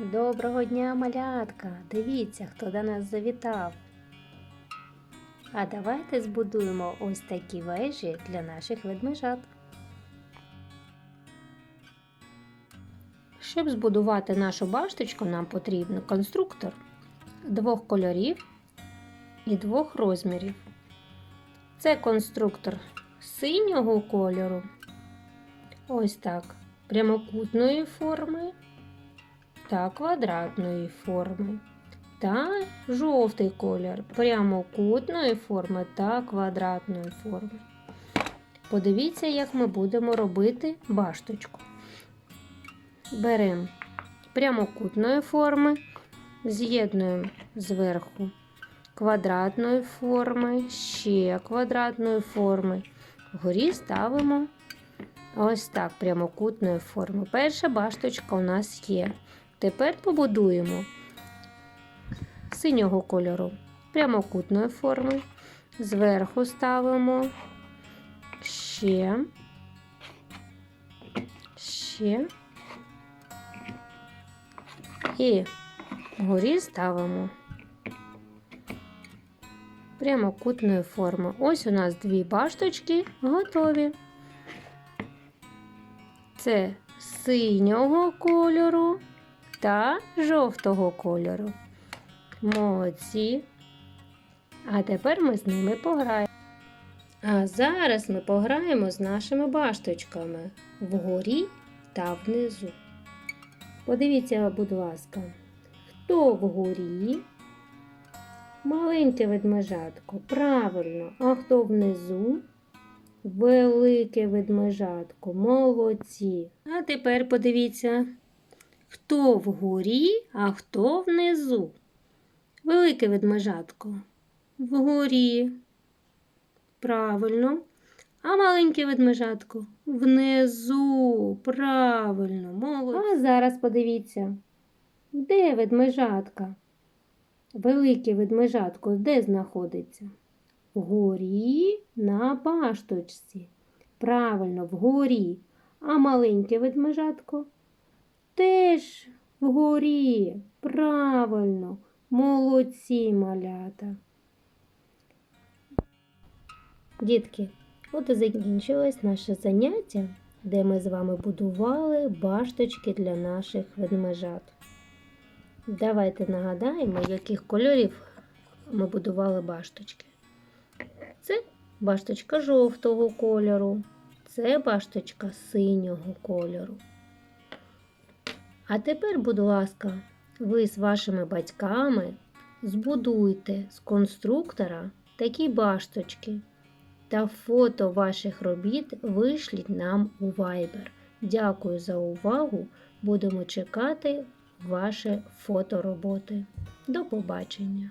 Доброго дня, малятка! Дивіться, хто до нас завітав. А давайте збудуємо ось такі вежі для наших ведмежат. Щоб збудувати нашу башточку, нам потрібен конструктор двох кольорів і двох розмірів. Це конструктор синього кольору, ось так, прямокутної форми та квадратної форми. Та жовтий колір прямокутної форми та квадратної форми. Подивіться, як ми будемо робити башточку. Беремо прямокутної форми, з'єднуємо зверху квадратної форми, ще квадратної форми. Вгорі ставимо ось так прямокутної форми. Перша башточка у нас є. Тепер побудуємо синього кольору прямокутної форми. Зверху ставимо ще, ще і вгорі ставимо прямокутної форми. Ось у нас дві башточки готові. Це синього кольору та жовтого кольору. Молодці. А тепер ми з ними пограємо. А зараз ми пограємо з нашими башточками вгорі та внизу. Подивіться, будь ласка, хто вгорі? Маленьке ведмежатко, правильно, а хто внизу? Велике ведмежатко, молодці. А тепер подивіться, хто вгорі, а хто внизу. Велике ведмежатко. Вгорі. Правильно. А маленьке ведмежатко внизу. Правильно, молодці. А зараз подивіться, де ведмежатка? Велике ведмежатко де знаходиться? Вгорі на башточці. Правильно, вгорі. А маленьке ведмежатко теж вгорі. Правильно, молодці малята. Дітки, от і закінчилось наше заняття, де ми з вами будували башточки для наших ведмежат. Давайте нагадаємо, яких кольорів ми будували башточки. Це башточка жовтого кольору, це башточка синього кольору. А тепер, будь ласка, ви з вашими батьками збудуйте з конструктора такі башточки та фото ваших робіт вишліть нам у Viber. Дякую за увагу! Будемо чекати ваші фотороботи. До побачення!